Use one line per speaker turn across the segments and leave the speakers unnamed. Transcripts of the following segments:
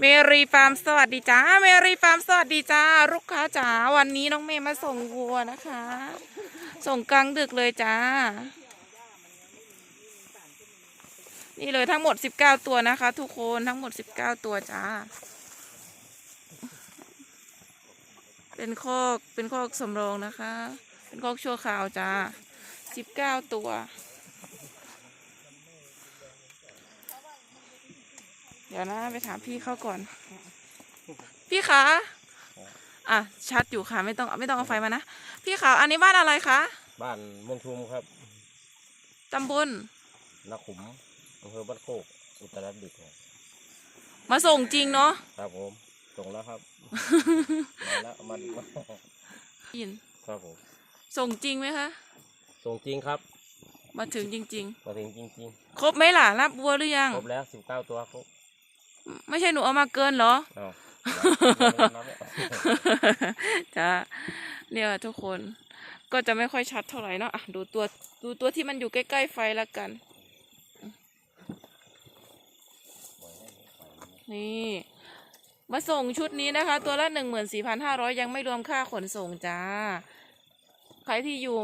เมรีฟาร์มสวัสดีจ้าเมรีฟาร์มสวัสดีจ้าลูกค้าจ๋าวันนี้น้องเมย์มาส่งวัวนะคะ ส่งกลางดึกเลยจ้า นี่เลยทั้งหมด19ตัวนะคะ ทุกคนทั้งหมด19ตัวจ้า เป็นคอกเป็นคอกสำรองนะคะ เป็นคอกชั่วคราวจ้า19ตัว เดี๋ยวนะไปถามพี่เขาก่อน พี่คะอะชัดอยู่ค่ะ ไม่ต้องไม่ต้องเอาไฟมานะ พี่คะอันนี้บ้านอะไรคะ
บ้านม่วงชุมครับ
ตำบล
นาขุมอำเภอบ้านโคกอุตรดิตถ์ครับ
มาส่งจริงเนาะ
ครับผมส่งแล้วครับมาแล้วเอามาดู
ยิน
ครับผม
ส่งจริงไหมคะ
ส่งจริงครับ
มาถึงจริง
มาถึงจริง
ๆ ครบไหมล่ะรับวัวหรือยัง
ๆครบแล้วสิบเก้าตัวครบ
ไม่ใช่หนูเอามาเกินเหรอ
อ้าวนับแล้ว
จ้าเนี่ยทุกคนก็จะไม่ค่อยชัดเท่าไหร่เนาะอะดูตัวดูตัวที่มันอยู่ใกล้ๆไฟละกัน นี่มาส่งชุดนี้นะคะ ตัวละหนึ่งหมื่นสี่พันห้าร้อยยังไม่รวมค่าขนส่งจ้า ใครที่อยู่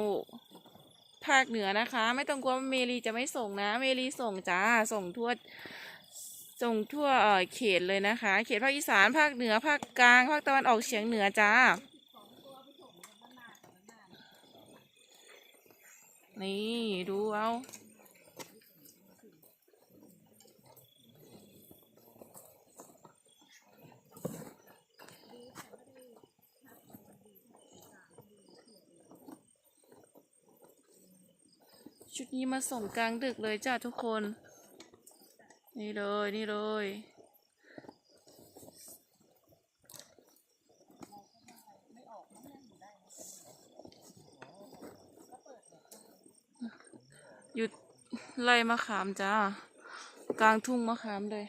ภาคเหนือนะคะ ไม่ต้องกลัวว่าเมลีจะไม่ส่งนะ เมลีส่งจ้า ส่งทั่ว ส่งทั่วเอ่อเขตเลยนะคะ เขตภาคอีสานภาคเหนือภาคกลางภาคตะวันออกเฉียงเหนือจ้า นี่ดูเอาชุดนี้มาส่งกลางดึกเลยจ้าทุกคน นี่เลยนี่เลยหยุดไล่มะขามจ้ากลางทุ่งมะขามเลย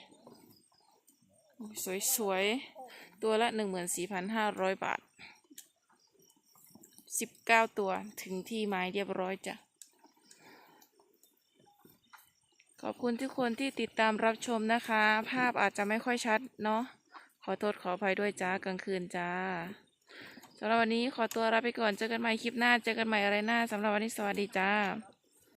สวยๆ ตัวละหนึ่งหมื่นสี่พันห้าร้อยบาทสิบเก้าตัวถึงที่ไม้เรียบร้อยจ้ะ ขอบคุณทุกคนที่ติดตามรับชมนะคะ ภาพอาจจะไม่ค่อยชัดเนาะขอโทษขออภัยด้วยจ้ากลางคืนจ้าสำหรับวันนี้ขอตัวลาไปก่อนเจอกันใหม่คลิปหน้าเจอกันใหม่อะไรหน้าสำหรับวันนี้สวัสดีจ้า